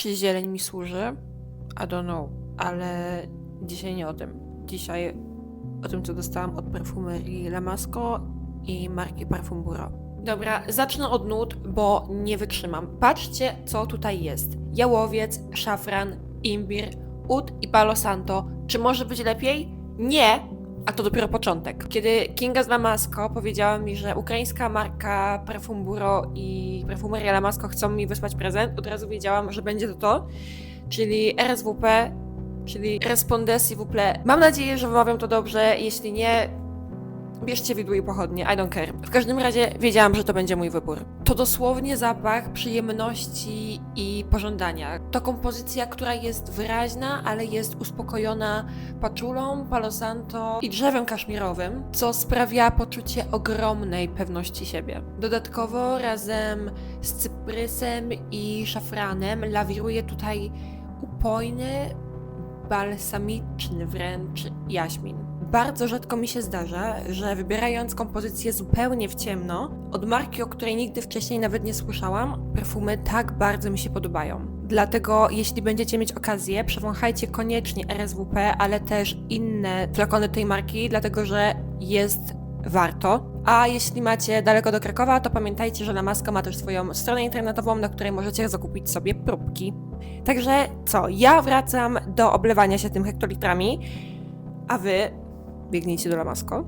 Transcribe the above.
Czy zieleń mi służy? I don't know, ale dzisiaj nie o tym. Dzisiaj o tym, co dostałam od perfumerii Lamasco i marki Parfum Bureau. Dobra, zacznę od nut, bo nie wytrzymam. Patrzcie, co tutaj jest. Jałowiec, szafran, imbir, ud i palo santo. Czy może być lepiej? Nie, a to dopiero początek. Kiedy Kinga z Lamasco powiedziała mi, że ukraińska marka Parfum Bureau i perfumeria Lamasco chcą mi wysłać prezent, od razu wiedziałam, że będzie to to, czyli RSWP, czyli Respondez s'il plaît. Mam nadzieję, że wymawiam to dobrze, jeśli nie, bierzcie widły i pochodnie, I don't care. W każdym razie wiedziałam, że to będzie mój wybór. To dosłownie zapach przyjemności i pożądania. To kompozycja, która jest wyraźna, ale jest uspokojona paczulą, palo santo i drzewem kaszmirowym, co sprawia poczucie ogromnej pewności siebie. Dodatkowo razem z cyprysem i szafranem lawiruje tutaj upojny, balsamiczny wręcz jaśmin. Bardzo rzadko mi się zdarza, że wybierając kompozycję zupełnie w ciemno, od marki, o której nigdy wcześniej nawet nie słyszałam, perfumy tak bardzo mi się podobają. Dlatego, jeśli będziecie mieć okazję, przewąchajcie koniecznie RSWP, ale też inne flakony tej marki, dlatego że jest warto. A jeśli macie daleko do Krakowa, to pamiętajcie, że Lamaska ma też swoją stronę internetową, na której możecie zakupić sobie próbki. Także co, ja wracam do oblewania się tym hektolitrami, a wy biegnijcie do Lamasko.